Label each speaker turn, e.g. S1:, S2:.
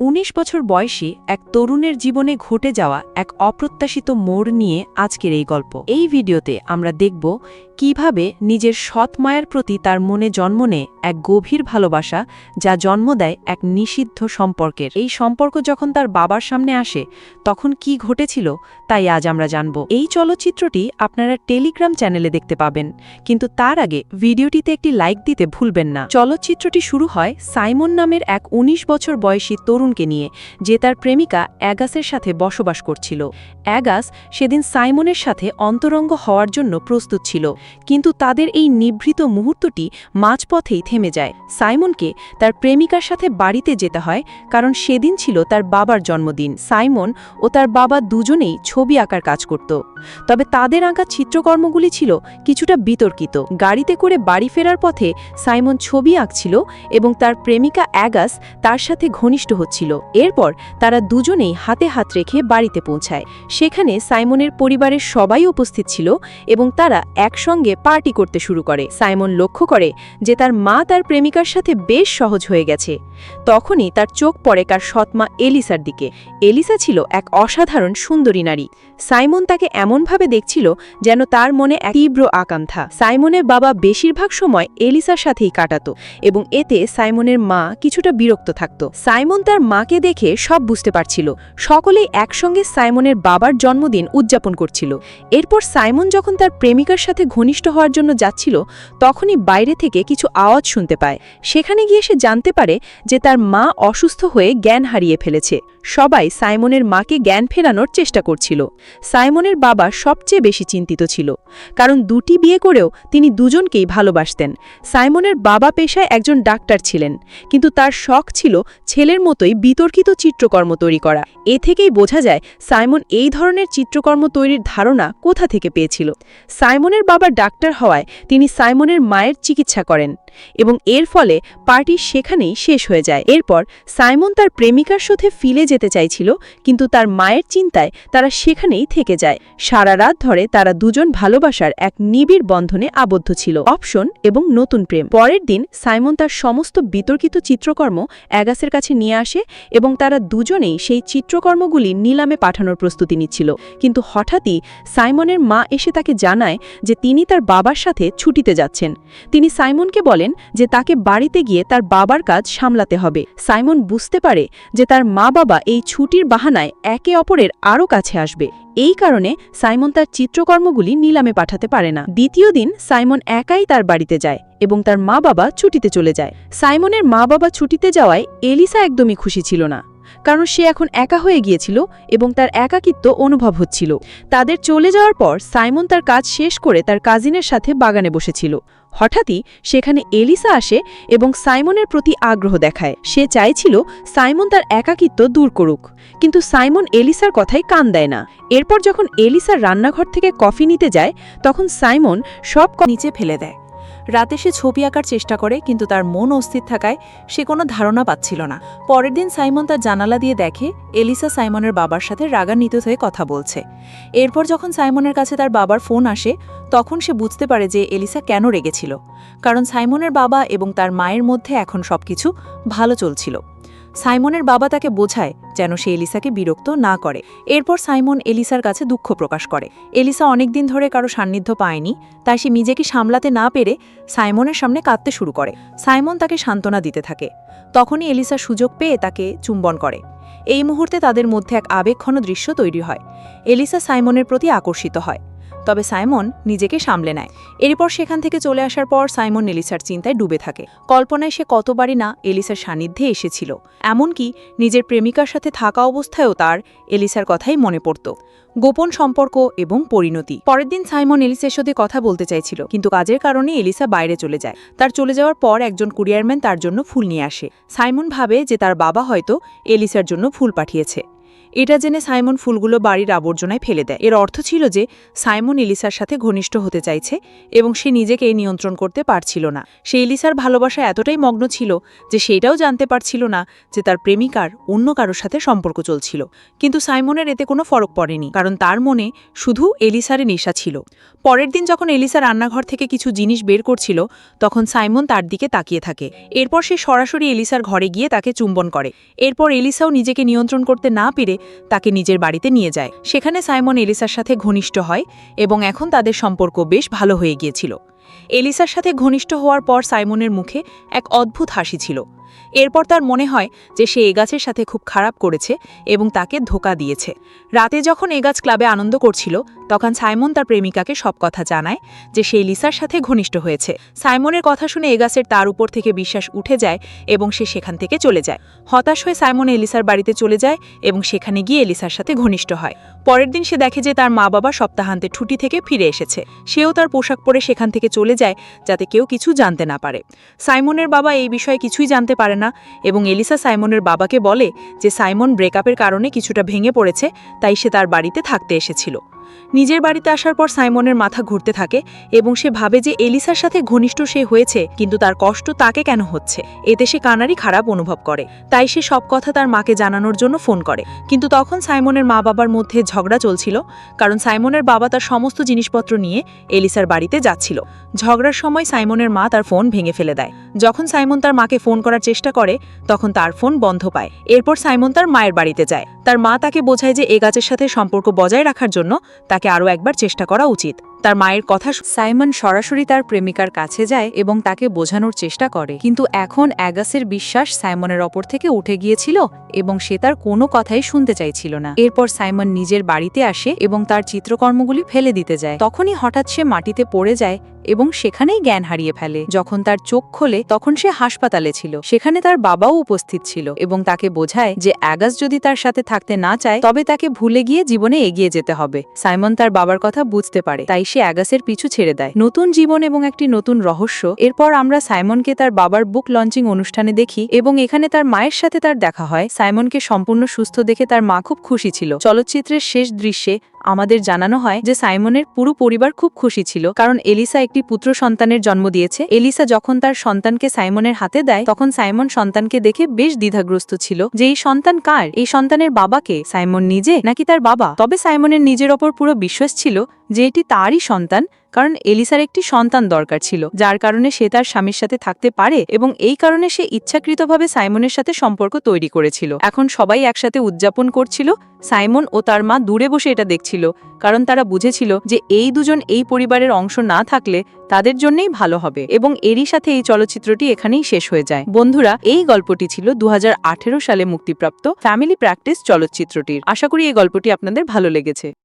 S1: ১৯ বছর বয়সী এক তরুণের জীবনে ঘটে যাওয়া এক অপ্রত্যাশিত মোড় নিয়ে আজকের এই গল্প। এই ভিডিওতে আমরা দেখব কীভাবে নিজের সৎ মায়ের প্রতি তার মনে জন্ম নেয় এক গভীর ভালোবাসা যা জন্ম দেয় এক নিষিদ্ধ সম্পর্কের। এই সম্পর্ক যখন তার বাবার সামনে আসে, তখন কি ঘটেছিল তাই আজ আমরা জানব। এই চলচ্চিত্রটি আপনারা টেলিগ্রাম চ্যানেলে দেখতে পাবেন, কিন্তু তার আগে ভিডিওটিতে একটি লাইক দিতে ভুলবেন না। চলচ্চিত্রটি শুরু হয় সাইমন নামের এক ১৯ বছর বয়সী তরুণকে নিয়ে, যে তার প্রেমিকা অ্যাগাসের সাথে বসবাস করছিল। অ্যাগাস সেদিন সাইমনের সাথে অন্তরঙ্গ হওয়ার জন্য প্রস্তুত ছিল, কিন্তু তাদের এই নিভৃত মুহূর্তটি মাঝপথেই থেমে যায়। সাইমনকে তার প্রেমিকার সাথে বাড়িতে যেতে হয়, কারণ সেদিন ছিল তার বাবার জন্মদিন। সাইমন ও তার বাবা দুজনেই ছবি আঁকার কাজ করত। তবে তাদের আঁকা চিত্রকর্মগুলি ছিল কিছুটা বিতর্কিত। গাড়িতে করে বাড়ি ফেরার পথে সাইমন ছবি আঁকছিল এবং তার প্রেমিকা অ্যাগাস তার সাথে ঘনিষ্ঠ হচ্ছিল। এরপর তারা দুজনেই হাতে হাত রেখে বাড়িতে পৌঁছায়। সেখানে সাইমনের পরিবারের সবাই উপস্থিত ছিল এবং তারা একসঙ্গে পার্টি করতে শুরু করে। সাইমন লক্ষ্য করে যে তার মা তার প্রেমিকার সাথে বেশ সহজ হয়ে গেছে। তখনই তার চোখ পড়ে কার সৎমা এলিসার দিকে। এলিসা ছিল এক অসাধারণ সুন্দরী নারী। সাইমন তাকে এমনভাবে দেখছিল যেন তার মনে এক তীব্র আকাঙ্ক্ষা। সাইমনের বাবা বেশিরভাগ সময় এলিসার সাথেই কাটাত এবং এতে সাইমনের মা কিছুটা বিরক্ত থাকত। সাইমন তার মাকে দেখে সব বুঝতে পারছিল। সকলেই একসঙ্গে সাইমনের বাবার জন্মদিন উদযাপন করছিল। এরপর সাইমন যখন তার প্রেমিকার সাথে ঘনিষ্ঠ হওয়ার জন্য যাচ্ছিল, তখনই বাইরে থেকে কিছু আওয়াজ শুনতে পায়। সেখানে গিয়ে সে জানতে পারে যে তার মা অসুস্থ হয়ে জ্ঞান হারিয়ে ফেলেছে। সবাই সাইমনের মাকে জ্ঞান ফেরানোর চেষ্টা করছিল। সাইমনের বাবা সবচেয়ে বেশি চিন্তিত ছিল, কারণ দুটি বিয়ে করেও তিনি দুজনকেই ভালোবাসতেন। সাইমনের বাবা পেশায় একজন ডাক্তার ছিলেন, কিন্তু তার শখ ছিল ছেলের মতোই বিতর্কিত চিত্রকর্ম তৈরি করা। এ থেকেই বোঝা যায় সাইমন এই ধরনের চিত্রকর্ম তৈরির ধারণা কোথা থেকে পেয়েছিল। সাইমনের বাবা ডাক্তার হওয়ায় তিনি সাইমনের মায়ের চিকিৎসা করেন এবং এর ফলে পার্টি সেখানেই শেষ হয়ে যায়। এরপর সাইমন তার প্রেমিকার সাথে ফিলে যেতে চাইছিল, কিন্তু তার মায়ের চিন্তায় তারা সেখানেই থেকে যায়। সারা রাত ধরে তারা দুজন ভালোবাসার এক নিবিড় বন্ধনে আবদ্ধ ছিল। অপশন এবং নতুন প্রেম। পরের দিন সাইমন তার সমস্ত বিতর্কিত চিত্রকর্ম অ্যাগাসের কাছে নিয়ে আসে এবং তারা দুজনেই সেই চিত্রকর্মগুলি নিলামে পাঠানোর প্রস্তুতি নিচ্ছিল। কিন্তু হঠাৎই সাইমনের মা এসে তাকে জানায় যে তিনি তার বাবার সাথে ছুটিতে যাচ্ছেন। তিনি সাইমনকে বলেন যে তাকে বাড়িতে গিয়ে তার বাবার কাজ সামলাতে হবে। সাইমন বুঝতে পারে যে তার মা বাবা এই ছুটির বাহানায় একে অপরের আরও কাছে আসবে। এই কারণে সাইমন তার চিত্রকর্মগুলি নিলামে পাঠাতে পারে না। দ্বিতীয় দিন সাইমন একাই তার বাড়িতে যায় এবং তার মা বাবা ছুটিতে চলে যায়। সাইমনের মা বাবা ছুটিতে যাওয়ায় এলিসা একদমই খুশি ছিল না, কারণ সে এখন একা হয়ে গিয়েছিল এবং তার একাকিত্ব অনুভব হচ্ছিল। তাদের চলে যাওয়ার পর সাইমন তার কাজ শেষ করে তার কাজিনের সাথে বাগানে বসেছিল। হঠাৎই সেখানে এলিসা আসে এবং সাইমনের প্রতি আগ্রহ দেখায়। সে চাইছিল সাইমন তার একাকিত্ব দূর করুক, কিন্তু সাইমন এলিসার কথায় কান দেয় না। এরপর যখন এলিসার রান্নাঘর থেকে কফি নিতে যায়, তখন সাইমন সব নিচে ফেলে দেয়। রাতে সে ছবি আঁকার চেষ্টা করে, কিন্তু তার মন অস্থির থাকায় সে কোনো ধারণা পাচ্ছিল না। পরের দিন সাইমন তার জানালা দিয়ে দেখে, এলিসা সাইমনের বাবার সাথে রাগান্বিত হয়ে কথা বলছে। এরপর যখন সাইমনের কাছে তার বাবার ফোন আসে, তখন সে বুঝতে পারে যে এলিসা কেন রেগেছিল। কারণ সাইমনের বাবা এবং তার মায়ের মধ্যে এখন সবকিছু ভালো চলছিল। সাইমনের বাবা তাকে বোঝায় যেন সে এলিসাকে বিরক্ত না করে। এরপর সাইমন এলিসার কাছে দুঃখ প্রকাশ করে। এলিসা অনেকদিন ধরে কারও সান্নিধ্য পায়নি, তাই সে নিজেকে সামলাতে না পেরে সাইমনের সামনে কাঁদতে শুরু করে। সাইমন তাকে সান্ত্বনা দিতে থাকে। তখনই এলিসা সুযোগ পেয়ে তাকে চুম্বন করে। এই মুহূর্তে তাদের মধ্যে এক আবেগঘন দৃশ্য তৈরি হয়। এলিসা সাইমনের প্রতি আকর্ষিত হয়। তবে সাইমন নিজেকে সামলে নেয়। এরপর সেখান থেকে চলে আসার পর সাইমন এলিসার চিন্তায় ডুবে থাকে। কল্পনায় সে কতবারই না এলিসার সান্নিধ্যে এসেছিল। এমনকি নিজের প্রেমিকার সাথে থাকা অবস্থায়ও তার এলিসার কথাই মনে পড়ত। গোপন সম্পর্ক এবং পরিণতি। পরের দিন সাইমন এলিসার সাথে কথা বলতে চাইছিল, কিন্তু কাজের কারণে এলিসা বাইরে চলে যায়। তার চলে যাওয়ার পর একজন কুরিয়ারম্যান তার জন্য ফুল নিয়ে আসে। সাইমন ভাবে যে তার বাবা হয়তো এলিসার জন্য ফুল পাঠিয়েছে।
S2: এটা জেনে সাইমন ফুলগুলো বাড়ির আবর্জনায় ফেলে দেয়। এর অর্থ ছিল যে, সাইমন এলিসার সাথে ঘনিষ্ঠ হতে চাইছে এবং সে নিজেকে নিয়ন্ত্রণ করতে পারছিল না। সে এলিসার ভালোবাসা এতটাই মগ্ন ছিল যে, সেটাও জানতে পারছিল না যে, তার প্রেমিকার অন্য কারোর সাথে সম্পর্ক চলছিল। কিন্তু সাইমনের এতে কোনো ফরক পড়েনি, কারণ তার মনে শুধু এলিসারে নেশা ছিল। পরের দিন যখন এলিসা রান্নাঘর থেকে কিছু জিনিস বের করছিল, তখন সাইমন তার দিকে তাকিয়ে থাকে। এরপর সে সরাসরি এলিসার ঘরে গিয়ে তাকে চুম্বন করে। এরপর এলিসাও নিজেকে নিয়ন্ত্রণ করতে না পেরে তাকে নিজের বাড়িতে নিয়ে যায়। সেখানে সাইমন এলিসার সাথে ঘনিষ্ঠ হয় এবং এখন তাদের সম্পর্ক বেশ ভালো হয়ে গিয়েছিল। এলিসার সাথে ঘনিষ্ঠ হওয়ার পর সাইমনের মুখে এক অদ্ভুত হাসি ছিল। এরপর তার মনে হয় যে সে এগাছের সাথে খুব খারাপ করেছে এবং তাকে ধোকা দিয়েছে। রাতে যখন এগাছ ক্লাবে আনন্দ করছিল, তখন সাইমন তার প্রেমিকাকে সব কথা জানায় যে সে লিসার সাথে ঘনিষ্ঠ হয়েছে। সাইমনের কথা শুনে এগাসের তার উপর থেকে বিশ্বাস উঠে যায় এবং সে সেখান থেকে চলে যায়। হতাশ হয়ে সাইমন এলিসার বাড়িতে চলে যায় এবং সেখানে গিয়ে এলিসার সাথে ঘনিষ্ঠ হয়। পরের দিন সে দেখে যে তার মা বাবা সপ্তাহান্তে ছুটি থেকে ফিরে এসেছে। সেও তার পোশাক পরে সেখান থেকে চলে যায় যাতে কেউ কিছু জানতে না পারে। সাইমনের বাবা এই বিষয়ে কিছুই জানতে পারে না এবং এলিসা সাইমনের বাবাকে বলে যে সাইমন ব্রেকআপের কারণে কিছুটা ভেঙে পড়েছে, তাই সে তার বাড়িতে থাকতে এসেছিল। নিজের বাড়িতে আসার পর সাইমনের মাথা ঘুরতে থাকে এবং সে ভাবে যে এলিসার সাথে ঘনিষ্ঠ সে হয়েছে, কিন্তু তার কষ্ট তাকে কেন হচ্ছে? এতে সে কানারই খারাপ অনুভব করে। তাই সে সব কথা তার মাকে জানানোর জন্য ফোন করে। কিন্তু তখন সাইমনের মা বাবার মধ্যে ঝগড়া চলছিল, কারণ সাইমনের বাবা তার সমস্ত জিনিসপত্র নিয়ে এলিসার বাড়িতে যাচ্ছিল। ঝগড়ার সময় সাইমনের মা তার ফোন ভেঙে ফেলে দেয়। যখন সাইমন তার মাকে ফোন করার চেষ্টা করে, তখন তার ফোন বন্ধ পায়। এরপর সাইমন তার মায়ের বাড়িতে যায়। তার মা তাকে বোঝায় যে এ গাছের সাথে সম্পর্ক বজায় রাখার জন্য তাকে আরও একবার চেষ্টা করা উচিত। তার মায়ের কথা
S1: সাইমন সরাসরি তার প্রেমিকার কাছে যায় এবং তাকে বোঝানোর চেষ্টা করে। কিন্তু এখন অ্যাগাসের বিশ্বাস সাইমনের ওপর থেকে উঠে গিয়েছিল এবং সে তার কোনো কথাই শুনতে চাইছিল না। এরপর সাইমন নিজের বাড়িতে আসে এবং তার চিত্রকর্মগুলি ফেলে দিতে যায়। তখনই হঠাৎ সে মাটিতে পড়ে যায় এবং সেখানেই জ্ঞান হারিয়ে ফেলে। যখন তার চোখ খোলে তখন সে হাসপাতালে ছিল। সেখানে তার বাবাও উপস্থিত ছিল এবং তাকে বোঝায় যে অ্যাগাস যদি তার সাথে থাকতে না চায় তবে তাকে ভুলে গিয়ে জীবনে এগিয়ে যেতে হবে। সাইমন তার বাবার কথা বুঝতে পারে। তাই সে অ্যাগাসের পিছু ছেড়ে দেয়। নতুন জীবন এবং একটি নতুন রহস্য। এরপর আমরা সাইমনকে তার বাবার বুক লঞ্চিং অনুষ্ঠানে দেখি এবং এখানে তার মায়ের সাথে তার দেখা হয়। সাইমনকে সম্পূর্ণ সুস্থ দেখে তার মা খুব খুশি ছিল। চলচ্চিত্রের শেষ দৃশ্যে আমাদের জানানো হয় যে সাইমনের পুরো পরিবার খুব খুশি ছিল, কারণ এলিসা একটি পুত্র সন্তানের জন্ম দিয়েছে। এলিসা যখন তার সন্তানকে সাইমনের হাতে দেয়, তখন সাইমন সন্তানকে দেখে বেশ দ্বিধাগ্রস্ত ছিল যে এই সন্তান কার? এই সন্তানের বাবাকে সাইমন নিজে নাকি তার বাবা? তবে সাইমনের নিজের ওপর পুরো বিশ্বাস ছিল যে এটি তারই সন্তান কারণ এলিসার একটি সন্তান দরকার ছিল, যার কারণে সে তার স্বামীর সাথে থাকতে পারে এবং এই কারণে সে ইচ্ছাকৃতভাবে সাইমনের সাথে সম্পর্ক তৈরি করেছিল। এখন সবাই একসাথে উদযাপন করছিল, সাইমন ও তার মা দূরে বসে এটা দেখছিল, কারণ তারা বুঝেছিল যে এই দুজন এই পরিবারের অংশ না থাকলে তাদের জন্যই ভালো হবে এবং এরই সাথে এই চলচ্চিত্রটি এখানেই শেষ হয়ে যায়। বন্ধুরা, এই গল্পটি ছিল দু হাজার আঠেরো সালে মুক্তিপ্রাপ্ত ফ্যামিলি প্র্যাকটিস চলচ্চিত্রটির। আশা করি এই গল্পটি আপনাদের ভালো লেগেছে।